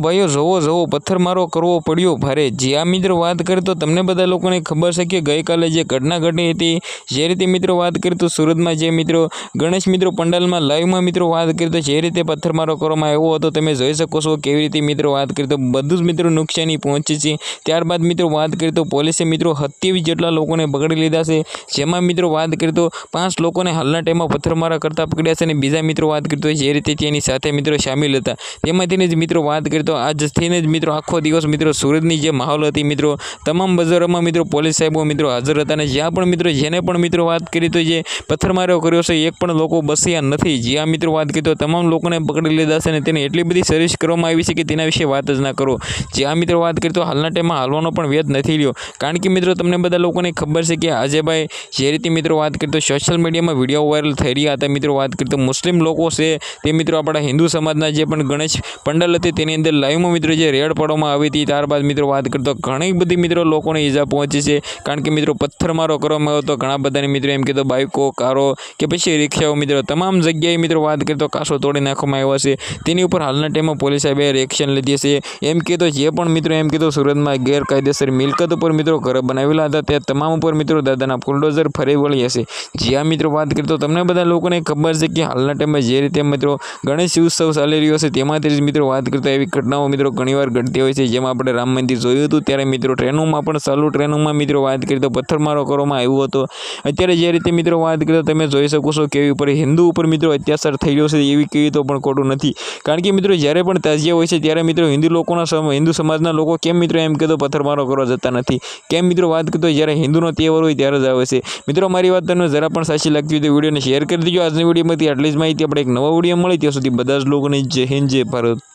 ભાઈઓ જોવો જોવો પથ્થરમારો કરવો પડ્યો ભારે. જે આ મિત્રો વાત કરીએ તો તમને બધા લોકોને ખબર છે કે ગઈકાલે જે ઘટના ઘટી હતી, જે રીતે મિત્રો વાત કરીએ તો સુરતમાં જે મિત્રો, ગણેશ મિત્રો પંડાલમાં લાઈવમાં મિત્રો વાત કરીએ તો જે રીતે પથ્થરમારો કરવામાં આવ્યો હતો, તમે જોઈ શકો છો કેવી રીતે મિત્રો વાત કરીએ તો બધું જ મિત્રો નુકસાની પહોંચી છે. ત્યારબાદ મિત્રો વાત કરીએ તો પોલીસે મિત્રો હત્યાવી જેટલા લોકોને પકડી લીધા છે. જેમાં મિત્રો વાત કરીએ તો પાંચ લોકોને હાલના ટાઈમમાં પથ્થરમારા કરતા પકડ્યા છે અને બીજા મિત્રો વાત કરીએ તો જે રીતે તેની સાથે મિત્રો સામેલ હતા. તેમાંથી જ મિત્રો વાત કરીએ તો આજથીને જ મિત્રો આખો દિવસ મિત્રો સુરતની જે માહોલ હતી મિત્રો, તમામ બજારોમાં મિત્રો પોલીસ સાહેબો મિત્રો હાજર હતા અને જ્યાં પણ મિત્રો જેને પણ મિત્રો વાત કરી તો જે પથ્થરમારો કર્યો છે, એક પણ લોકો બસ્યા નથી. જ્યાં મિત્રો વાત કરી તો તમામ લોકોને પકડી લીધા છે અને તેને એટલી બધી સર્વિસ કરવામાં આવી છે કે તેના વિશે વાત જ ના કરો. જ્યાં મિત્રો વાત કરી તો હાલના ટાઈમમાં હાલવાનો પણ વેદ નથી રહ્યો. કારણ કે મિત્રો તમને બધા લોકોને ખબર છે કે આજે ભાઈ જે રીતે મિત્રો વાત કરી તો સોશિયલ મીડિયામાં વીડિયો વાયરલ થઈ રહ્યા હતા. મિત્રો વાત કરી તો મુસ્લિમ લોકો છે, તે મિત્રો આપણા હિન્દુ સમાજના જે પણ ગણેશ પંડાલ હતી તેની અંદર લાઈવમાં મિત્રો જે રેડ પાડવામાં આવી હતી, ત્યારબાદ મિત્રો વાત કરતો ઘણી બધી મિત્રો લોકોને ઈજા પહોંચી છે. કારણ કે મિત્રો પથ્થરમારો કરવામાં આવ્યો હતો. ઘણા બધાને મિત્રો એમ કીધું બાઇકો કારો કે પછી રિક્ષાઓ મિત્રો, તમામ જગ્યાએ મિત્રો વાત કરતો કાસો તોડી નાખવામાં આવ્યો છે. તેની ઉપર હાલના ટાઈમમાં પોલીસ સાહેબે એક્શન લીધી છે. એમ કીધું જે પણ મિત્રો એમ કીધું, સુરતમાં ગેરકાયદેસર મિલકત ઉપર મિત્રો ઘર બનાવેલા હતા. તે તમામ ઉપર મિત્રો દાદાના બુલડોઝર ફરી વળી હશે જ્યાં મિત્રો વાત કરીએ તો તમને બધા લોકોને ખબર છે કે હાલના ટાઈમમાં જે રીતે મિત્રો ગણેશ ઉત્સવ ચાલી રહ્યો છે, તેમાંથી જ મિત્રો વાત કરતા એવી ઘટનાઓ મિત્રો ઘણીવાર ઘટતી હોય છે. જેમ આપણે રામ મંદિર જોયું હતું, ત્યારે મિત્રો ટ્રેનોમાં પણ ચાલુ ટ્રેનોમાં મિત્રો વાત કરી તો પથ્થરમારો કરવામાં આવ્યો હતો. અત્યારે જે રીતે મિત્રો વાત કરી તો તમે જોઈ શકો છો કેવી ઉપર હિન્દુ ઉપર મિત્રો અત્યાચાર થઈ રહ્યો છે, એવી કેવી તો પણ ખોટું નથી. કારણ કે મિત્રો જ્યારે પણ તાજિયા હોય છે, ત્યારે મિત્રો હિન્દુ લોકોના હિન્દુ સમાજના લોકો કેમ મિત્રો એમ કહેતો પથ્થરમારો કરવા જતા નથી? કેમ મિત્રો વાત કરતો જ્યારે હિન્દુનો તહેવાર હોય ત્યારે જ આવે છે? મિત્રો મારી વાત તમને જરા પણ સાચી લાગતી હોય તો વિડીયોને શેર કરી દેજો. આજની વિડીયોમાંથી આટલી જ માહિતી આપણે એક નવા વીડિયો મળી. ત્યાં સુધી બધા જ લોકોને જય હિન્દ, જય ભારત.